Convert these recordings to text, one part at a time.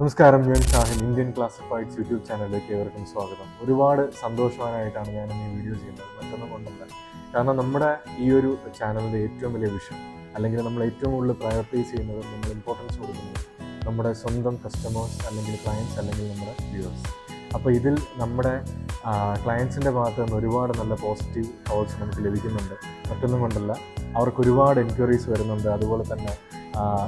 നമസ്കാരം ഞാൻ Shahin Indian Classifieds YouTube ചാനലിലേക്ക് ഏവർക്കും സ്വാഗതം. ഒരുപാട് സന്തോഷവാനായിട്ടാണ് ഞാൻ ഈ വീഡിയോ ചെയ്യുന്നത്. മറ്റൊന്നും കൊണ്ടല്ല. കാരണം നമ്മുടെ ഈ ഒരു ചാനലിന്റെ ഏറ്റവും വലിയ വിഷയം അല്ലെങ്കിൽ നമ്മൾ ഏറ്റവും കൂടുതൽ പ്രയോറിറ്റൈസ് ചെയ്യുന്നത് നമ്മൾ ഇമ്പോർട്ടൻസ് കൊടുക്കുന്നത് നമ്മുടെ സ്വന്തം കസ്റ്റമേഴ്സ് അല്ലെങ്കിൽ ക്ലയൻസ് അല്ലെങ്കിൽ നമ്മുടെ വ്യൂവേഴ്സ് അപ്പോൾ ഇതിൽ നമ്മുടെ ക്ലയൻസിന്റെ ഭാഗത്ത് നിന്ന് ഒരുപാട് നല്ല പോസിറ്റീവ് കോൾസ് നമുക്ക് ലഭിക്കുന്നുണ്ട്. മറ്റൊന്നും കൊണ്ടല്ല അവർക്ക് ഒരുപാട് എൻക്വയറീസ് വരുന്നുണ്ട്. അതുപോലെ തന്നെ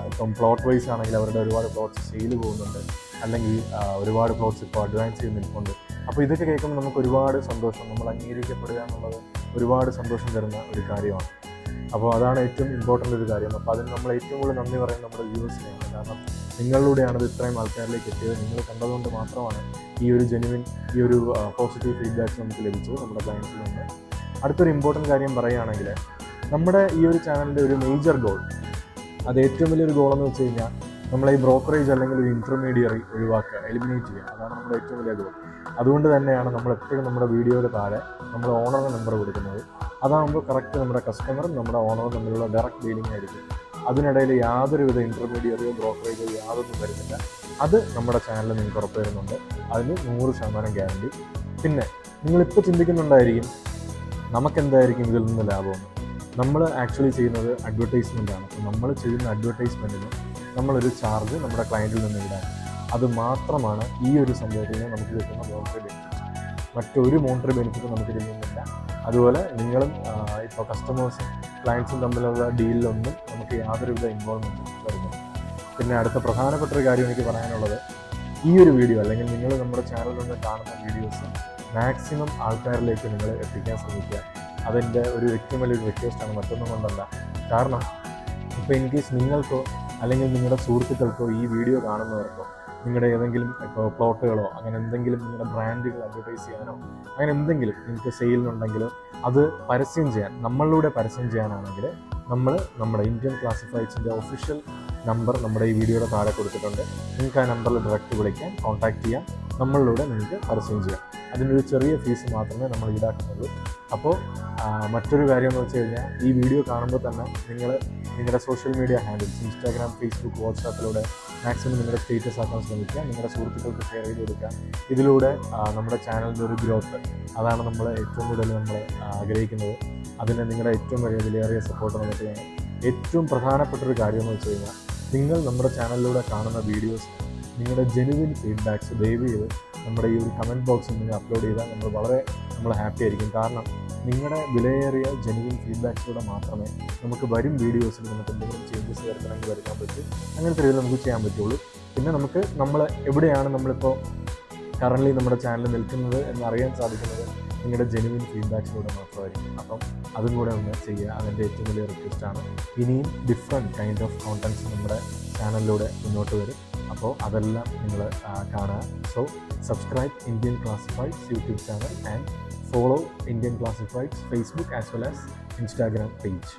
ഇപ്പം പ്ലോട്ട് വൈസ് ആണെങ്കിൽ അവരുടെ ഒരുപാട് പ്ലോട്ട്സ് സെയിൽ പോകുന്നുണ്ട്. അല്ലെങ്കിൽ ഒരുപാട് പ്ലോട്ട്സ് ഇപ്പോൾ അഡ്വാൻസ് ചെയ്ത് നിൽക്കുന്നുണ്ട് അപ്പോൾ ഇതൊക്കെ കേൾക്കുമ്പോൾ നമുക്ക് ഒരുപാട് സന്തോഷം നമ്മൾ അംഗീകരിക്കപ്പെടുക എന്നുള്ളത് ഒരുപാട് സന്തോഷം തരുന്ന ഒരു കാര്യമാണ്. അപ്പോൾ അതാണ് ഏറ്റവും ഇമ്പോർട്ടന്റ് ഒരു കാര്യം. അപ്പോൾ അതിന് നമ്മൾ ഏറ്റവും കൂടുതൽ നന്ദി പറയുന്നത് നമ്മുടെ വ്യൂവേഴ്സിനെയാണ് കാരണം നിങ്ങളിലൂടെയാണ് ഇത് ഇത്രയും ആൾക്കാരിലേക്ക് എത്തിയത്. നിങ്ങൾ കണ്ടതുകൊണ്ട് മാത്രമാണ് ഈ ഒരു ജെനുവിൻ ഈ ഒരു പോസിറ്റീവ് ഫീഡ്ബാക്ക്സ് നമുക്ക് ലഭിച്ചത് നമ്മുടെ ക്ലയൻസിൽ നിന്ന്. അടുത്തൊരു ഇമ്പോർട്ടന്റ് കാര്യം പറയുകയാണെങ്കിൽ നമ്മുടെ ഈ ഒരു ചാനലിന്റെ ഒരു മേജർ ഗോൾ അത് ഏറ്റവും വലിയൊരു ഗോൾ എന്ന് വെച്ച് കഴിഞ്ഞാൽ നമ്മളെ ഈ ബ്രോക്കറേജ് അല്ലെങ്കിൽ ഒരു ഇന്റർമീഡിയറി ഒഴിവാക്കുക എലിമിനേറ്റ് ചെയ്യുക. അതാണ് നമ്മുടെ ഏറ്റവും വലിയ ഗോൾ അതുകൊണ്ട് തന്നെയാണ് നമ്മൾ എപ്പോഴും നമ്മുടെ വീഡിയോയുടെ താഴെ നമ്മൾ ഓണറിന്റെ നമ്പർ കൊടുക്കുന്നത്. അതാകുമ്പോൾ കറക്റ്റ് നമ്മുടെ കസ്റ്റമറും നമ്മുടെ ഓണറും തമ്മിലുള്ള ഡയറക്റ്റ് ഡീലിംഗ് ആയിരിക്കും. അതിനിടയിൽ യാതൊരുവിധ ഇന്റർമീഡിയറിയോ ബ്രോക്കറേജോ യാതൊന്നും വരുന്നില്ല. അത് നമ്മുടെ ചാനലിൽ നിങ്ങൾക്ക് ഉറപ്പ് തരുന്നുണ്ട് അതിന് നൂറ് ശതമാനം ഗ്യാരണ്ടി പിന്നെ നിങ്ങളിപ്പോൾ ചിന്തിക്കുന്നുണ്ടായിരിക്കും നമുക്കെന്തായിരിക്കും ഇതിൽ നിന്ന് ലാഭമെന്ന് നമ്മൾ ആക്ച്വലി ചെയ്യുന്നത് അഡ്വർടൈസ്മെന്റ് ആണ്. അപ്പോൾ നമ്മൾ ചെയ്യുന്ന അഡ്വർടൈസ്മെന്റിന് നമ്മളൊരു ചാർജ് നമ്മുടെ ക്ലയന്റിൽ നിന്ന് ഇടാൻ. അത് മാത്രമാണ് ഈ ഒരു സംഭവത്തിൽ നിന്ന് നമുക്ക് കിട്ടുന്ന മോണിറ്ററി ബെനിഫിറ്റ് മറ്റൊരു മോണിറ്ററി ബെനിഫിറ്റ് നമുക്ക് ഇതിൽ അതുപോലെ നിങ്ങളും ഇപ്പോൾ കസ്റ്റമേഴ്സും ക്ലയൻസും തമ്മിലുള്ള ഡീലിലൊന്നും നമുക്ക് യാതൊരുവിധ ഇൻവോൾവ്മെന്റും വരുന്നില്ല പിന്നെ അടുത്ത പ്രധാനപ്പെട്ട ഒരു കാര്യം എനിക്ക് പറയാനുള്ളത് ഈ ഒരു വീഡിയോ അല്ലെങ്കിൽ നിങ്ങൾ നമ്മുടെ ചാനലിൽ നിന്ന് കാണുന്ന വീഡിയോസ് മാക്സിമം ആൾക്കാരിലേക്ക് നിങ്ങൾ എത്തിക്കാൻ ശ്രമിക്കുക. അതെന്റെ ഒരു ഏറ്റവും വലിയൊരു റിക്വസ്റ്റാണ് മറ്റൊന്നും കൊണ്ടല്ല. കാരണം ഇപ്പോൾ ഇൻ കേസ് നിങ്ങൾക്കോ അല്ലെങ്കിൽ നിങ്ങളുടെ സുഹൃത്തുക്കൾക്കോ ഈ വീഡിയോ കാണുന്നവർക്കോ നിങ്ങളുടെ ഏതെങ്കിലും ഇപ്പോൾ പ്ലോട്ടുകളോ അങ്ങനെ എന്തെങ്കിലും നിങ്ങളുടെ ബ്രാൻഡുകൾ അഡ്വർടൈസ് ചെയ്യാനോ അങ്ങനെ എന്തെങ്കിലും നിങ്ങൾക്ക് സെയിലിനുണ്ടെങ്കിലോ അത് പരസ്യം ചെയ്യാൻ നമ്മളിലൂടെ പരസ്യം ചെയ്യാനാണെങ്കിൽ നമ്മൾ നമ്മുടെ ഇന്ത്യൻ ക്ലാസിഫൈഡ്സിന്റെ ഒഫീഷ്യൽ നമ്പർ നമ്മുടെ ഈ വീഡിയോയുടെ താഴെ കൊടുത്തിട്ടുണ്ട്. നിങ്ങൾക്ക് ആ നമ്പറിൽ ഡയറക്റ്റ് വിളിക്കാൻ കോൺടാക്റ്റ് ചെയ്യാം. നമ്മളിലൂടെ നിങ്ങൾക്ക് പരസ്യം ചെയ്യാം. അതിനൊരു ചെറിയ ഫീസ് മാത്രമേ നമ്മൾ ഈടാക്കുന്നുള്ളൂ. അപ്പോൾ മറ്റൊരു കാര്യം എന്ന് വെച്ച് കഴിഞ്ഞാൽ ഈ വീഡിയോ കാണുമ്പോൾ തന്നെ നിങ്ങൾ നിങ്ങളുടെ social media handles Instagram Facebook വാട്സാപ്പിലൂടെ maximum നിങ്ങളുടെ സ്റ്റേറ്റസ് ആക്കാൻ ശ്രമിക്കുക നിങ്ങളുടെ സുഹൃത്തുക്കൾക്ക് ഷെയർ ചെയ്ത് കൊടുക്കുക. ഇതിലൂടെ നമ്മുടെ ചാനലിന്റെ ഒരു ഗ്രോത്ത് അതാണ് നമ്മൾ ഏറ്റവും കൂടുതൽ നമ്മൾ ആഗ്രഹിക്കുന്നത്. അതിന് നിങ്ങളുടെ ഏറ്റവും വലിയ വിലയേറിയ സപ്പോർട്ട് നമുക്ക് വേണം ഏറ്റവും പ്രധാനപ്പെട്ട ഒരു കാര്യം എന്ന് വെച്ച് കഴിഞ്ഞാൽ നിങ്ങൾ നമ്മുടെ ചാനലിലൂടെ കാണുന്ന വീഡിയോസ് നിങ്ങളുടെ ജെനുവിൻ ഫീഡ്ബാക്സ് ദയവ് ചെയ്ത് നമ്മുടെ ഈ ഒരു കമന്റ് ബോക്സിൽ നിങ്ങൾ അപ്ലോഡ് ചെയ്താൽ നമ്മൾ വളരെ നമ്മൾ ഹാപ്പി ആയിരിക്കും. കാരണം നിങ്ങളുടെ വിലയേറിയ ജെനുവിൻ ഫീഡ്ബാക്സിലൂടെ മാത്രമേ നമുക്ക് വരും വീഡിയോസിൽ നമുക്ക് എന്തെങ്കിലും ചേഞ്ചസ് വരുത്തണമെങ്കിൽ വരുത്താൻ പറ്റും. അങ്ങനത്തെ രീതിയിൽ നമുക്ക് ചെയ്യാൻ പറ്റുള്ളൂ. പിന്നെ നമുക്ക് നമ്മൾ എവിടെയാണ് നമ്മളിപ്പോൾ കറന്റ്ലി നമ്മുടെ ചാനൽ നിൽക്കുന്നത് എന്ന് അറിയാൻ സാധിക്കുന്നത് നിങ്ങളുടെ ജെനുവിൻ ഫീഡ്ബാക്സിലൂടെ മാത്രമായിരിക്കും. അപ്പം അതും കൂടെ ഒന്ന് ചെയ്യുക. അതിന്റെ ഏറ്റവും വലിയ റിക്വസ്റ്റാണ് ഇനിയും ഡിഫറെന്റ് കൈൻഡ് ഓഫ് കോണ്ടൻസ് നമ്മുടെ ചാനലിലൂടെ മുന്നോട്ട് വരും. അപ്പോൾ അതെല്ലാം നിങ്ങൾ കാണുക. So subscribe Indian classifieds YouTube channel and follow Indian classifieds Facebook as well as Instagram page